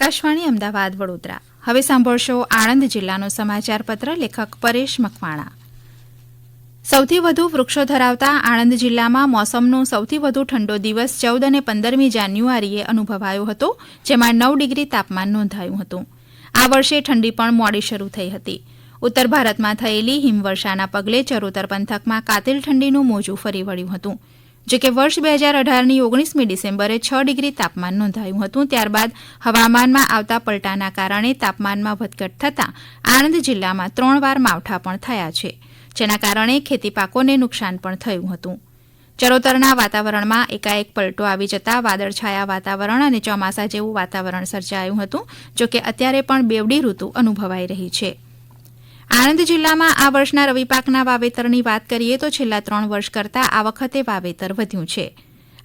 આકાશવાણી, અમદાવાદ, વડોદરા. હવે સાંભળશો આણંદ જિલ્લાનો સમાચાર પત્ર લેખક પરેશ મકવાણા. સૌથી વધુ વૃક્ષો ધરાવતા આણંદ જિલ્લામાં મોસમનો સૌથી વધુ ઠંડો દિવસ ચૌદ અને પંદરમી જાન્યુઆરીએ અનુભવાયો હતો, જેમાં નવ ડિગ્રી તાપમાન નોંધાયું હતું. આ વર્ષે ઠંડી પણ મોડી શરૂ થઈ હતી. ઉત્તર ભારતમાં થયેલી હિમવર્ષાના પગલે ચરોતર પંથકમાં કાતિલ ઠંડીનું મોજું ફરી વળ્યું હતું. જો કે વર્ષ બે હજાર અઢારની ઓગણીસમી ડિસેમ્બરે છ ડિગ્રી તાપમાન નોંધાયું હતું. ત્યારબાદ હવામાનમાં આવતા પલટાના કારણે તાપમાનમાં વધઘટ થતાં આણંદ જિલ્લામાં ત્રણ વાર માવઠા પણ થયા છે, જેના કારણે ખેતી પાકોને નુકસાન પણ થયું હતું. ચરોતરના વાતાવરણમાં એકાએક પલટો આવી જતા વાદળછાયા વાતાવરણ અને ચોમાસા જેવું વાતાવરણ સર્જાયું હતું, જો કે અત્યારે પણ બેવડી ઋતુ અનુભવાઈ રહી છે. આણંદ જિલ્લામાં આ વર્ષના રવિ પાકના વાવેતરની વાત કરીએ તો છેલ્લા ત્રણ વર્ષ કરતાં આ વખતે વાવેતર વધ્યું છે.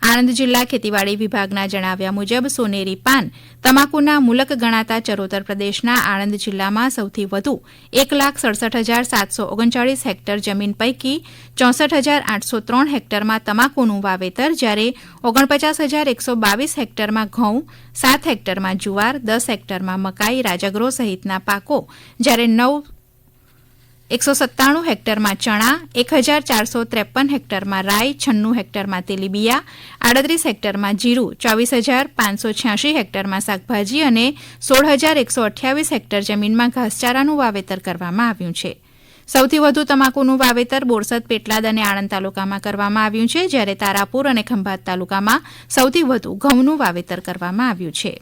આણંદ જિલ્લા ખેતીવાડી વિભાગના જણાવ્યા મુજબ સોનેરી પાન તમાકુના મુલક ગણાતા ચરોતર પ્રદેશના આણંદ જિલ્લામાં સૌથી વધુ એક લાખ સડસઠ હજાર સાતસો ઓગણચાળીસ હેક્ટર જમીન પૈકી ચોસઠ હજાર આઠસો ત્રણ હેક્ટરમાં તમાકુનું વાવેતર, જ્યારે ઓગણપચાસ હજાર એકસો બાવીસ હેક્ટરમાં ઘઉં, સાત હેક્ટરમાં જુવાર, દસ હેક્ટરમાં મકાઈ રાજગરો સહિતના પાકો જ્યારે નવ એકસો સત્તાણું હેક્ટરમાં ચણા એક હજાર ચારસો ત્રેપન હેક્ટરમાં રાઈ, છન્નું હેક્ટરમાં તેલીબિયા, આડત્રીસ હેક્ટરમાં જીરું, ચોવીસ હજાર પાંચસો છ્યાસી હેક્ટરમાં શાકભાજી અને સોળ હજાર એકસો અઠ્યાવીસ હેક્ટર જમીનમાં ઘાસચારાનું વાવેતર કરવામાં આવ્યું છે. સૌથી વધુ તમાકુનું વાવેતર બોરસદ, પેટલાદ અને આણંદ તાલુકામાં કરવામાં આવ્યું છે, જ્યારે તારાપુર અને ખંભાત તાલુકામાં સૌથી વધુ ઘઉંનું વાવેતર કરવામાં આવ્યું છે.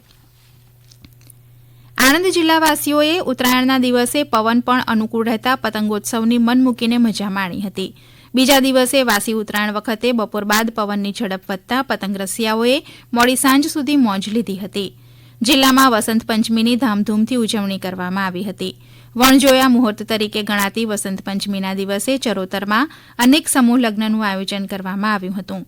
આણંદ જિલ્લાવાસીઓએ ઉત્તરાયણના દિવસે પવન પણ અનુકૂળ રહેતા પતંગોત્સવની મન મૂકીને મજા માણી હતી. બીજા દિવસે વાસી ઉત્તરાયણ વખતે બપોર બાદ પવનની ઝડપ વધતા પતંગ રસિયાઓએ મોડી સાંજ સુધી મોજ લીધી હતી. જિલ્લામાં વસંત પંચમીની ધામધૂમથી ઉજવણી કરવામાં આવી હતી. વણજોયા મુહૂર્ત તરીકે ગણાતી વસંત પંચમીના દિવસે ચરોતરમાં અનેક સમૂહ લગ્નનું આયોજન કરવામાં આવ્યું હતું.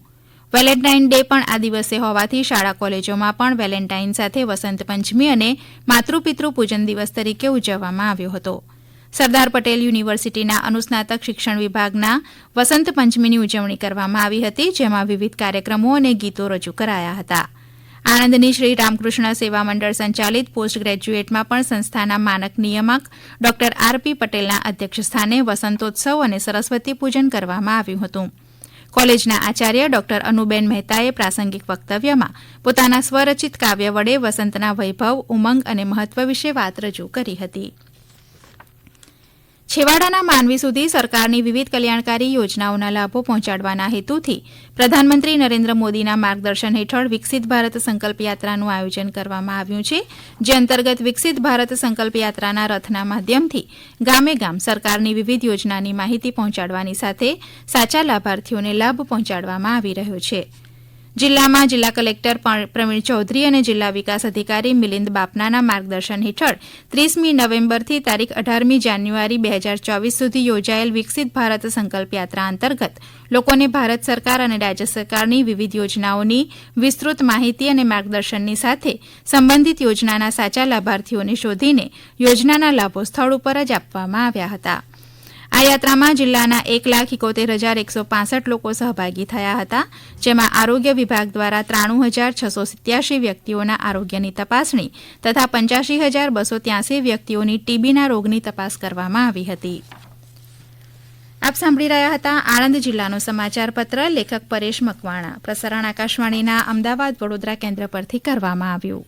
વેલેન્ટાઇન ડે પણ આ દિવસે હોવાથી શાળા કોલેજોમાં પણ વેલેન્ટાઇન સાથે વસંત પંચમી અને માતૃપિતૃ પૂજન દિવસ તરીકે ઉજવવામાં આવ્યો હતો. સરદાર પટેલ યુનિવર્સિટીના અનુસ્નાતક શિક્ષણ વિભાગના વસંત પંચમીની ઉજવણી કરવામાં આવી હતી, જેમાં વિવિધ કાર્યક્રમો અને ગીતો રજૂ કરાયા હતા. આણંદની શ્રી રામકૃષ્ણ સેવા મંડળ સંચાલિત પોસ્ટ ગ્રેજ્યુએટમાં પણ સંસ્થાના માનક નિયામક ડોક્ટર આર પી પટેલના અધ્યક્ષસ્થાને વસંતોત્સવ અને સરસ્વતી પૂજન કરવામાં આવ્યું હતું. કોલેજના આચાર્ય ડોક્ટર અનુબેન મહેતાએ પ્રાસંગિક વક્તવ્યમાં પોતાના સ્વરચિત કાવ્ય વડે વસંતના વૈભવ, ઉમંગ અને મહત્વ વિશે વાત રજૂ કરી હતી. છેવાડાના માનવી સુધી સરકારની વિવિધ કલ્યાણકારી યોજનાઓના લાભો પહોંચાડવાના હેતુથી પ્રધાનમંત્રી નરેન્દ્ર મોદીના માર્ગદર્શન હેઠળ વિકસિત ભારત સંકલ્પ યાત્રાનું આયોજન કરવામાં આવ્યું છે, જે અંતર્ગત વિકસિત ભારત સંકલ્પ યાત્રાના રથના માધ્યમથી ગામે ગામ સરકારની વિવિધ યોજનાની માહિતી પહોંચાડવાની સાથે સાચા લાભાર્થીઓને લાભ પહોંચાડવામાં આવી રહ્યો છે. જિલ્લામાં જિલ્લા કલેક્ટર પ્રવીણ ચૌધરી અને જિલ્લા વિકાસ અધિકારી મિલિંદ બાપનાના માર્ગદર્શન હેઠળ ત્રીસમી નવેમ્બરથી તારીખ અઢારમી જાન્યુઆરી બે હજાર ચોવીસ સુધી યોજાયેલ વિકસિત ભારત સંકલ્પ યાત્રા અંતર્ગત લોકોને ભારત સરકાર અને રાજ્ય સરકારની વિવિધ યોજનાઓની વિસ્તૃત માહિતી અને માર્ગદર્શનની સાથે સંબંધિત યોજનાના સાચા લાભાર્થીઓને શોધીને યોજનાના લાભો સ્થળ ઉપર જ આપવામાં આવ્યા હતા. આ યાત્રામાં જિલ્લાના એક લાખ ઇકોતેર હજાર એકસો પાંસઠ લોકો સહભાગી થયા હતા, જેમાં આરોગ્ય વિભાગ દ્વારા ત્રાણું હજાર છસો સિત્યાસી વ્યક્તિઓના આરોગ્યની તપાસણી તથા પંચ્યાસી હજાર બસો ત્યાસી વ્યક્તિઓની ટીબીના રોગની તપાસ કરવામાં આવી હતી. આપ સાંભળી રહ્યા હતા આણંદ જિલ્લાનો સમાચાર પત્ર, લેખક પરેશ મકવાણા. પ્રસારણ આકાશવાણીના અમદાવાદ વડોદરા કેન્દ્ર પરથી કરવામાં આવ્યું.